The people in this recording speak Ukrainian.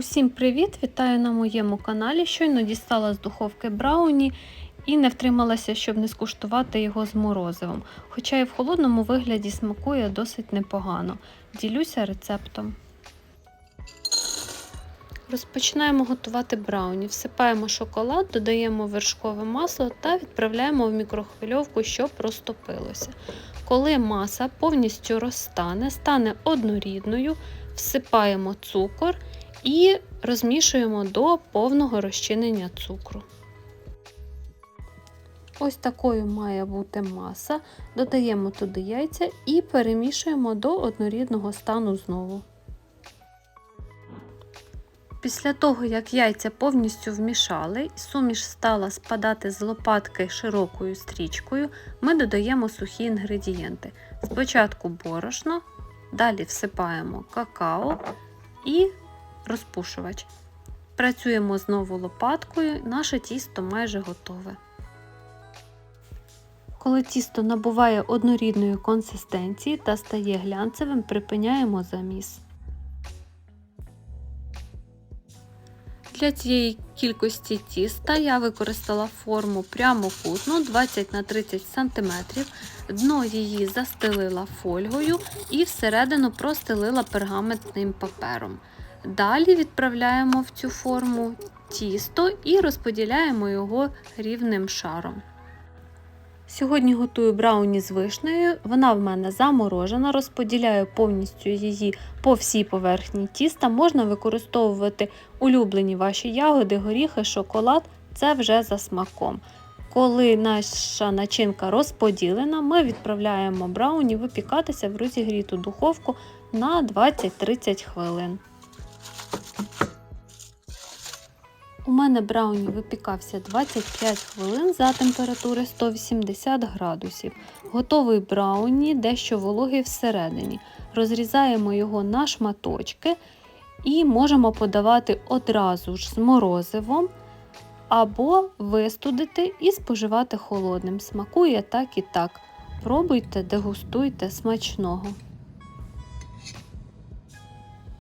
Усім привіт! Вітаю на моєму каналі. Щойно дістала з духовки брауні і не втрималася, щоб не скуштувати його з морозивом. Хоча і в холодному вигляді смакує досить непогано. Ділюся рецептом. Розпочинаємо готувати брауні. Всипаємо шоколад, додаємо вершкове масло та відправляємо в мікрохвильовку, щоб розтопилося. Коли маса повністю розтане, стане однорідною, всипаємо цукор і розмішуємо до повного розчинення цукру. Ось такою має бути маса. Додаємо туди яйця і перемішуємо до однорідного стану знову. Після того, як яйця повністю вмішали і суміш стала спадати з лопатки широкою стрічкою, ми додаємо сухі інгредієнти. Спочатку борошно, далі всипаємо какао і розпушувач. Працюємо знову лопаткою, наше тісто майже готове. Коли тісто набуває однорідної консистенції та стає глянцевим, припиняємо заміс. Для цієї кількості тіста я використала форму прямокутну 20 на 30 см, дно її застелила фольгою і всередину простелила пергаментним папером. Далі відправляємо в цю форму тісто і розподіляємо його рівним шаром. Сьогодні готую брауні з вишнею, вона в мене заморожена, розподіляю повністю її по всій поверхні тіста. Можна використовувати улюблені ваші ягоди, горіхи, шоколад це вже за смаком. Коли наша начинка розподілена, ми відправляємо брауні випікатися в розігріту духовку на 20-30 хвилин. У мене брауні випікався 25 хвилин за температури 180 градусів. Готовий брауні, дещо вологий всередині. Розрізаємо його на шматочки і можемо подавати одразу ж з морозивом або вистудити і споживати холодним. Смакує так і так. Пробуйте, дегустуйте смачного.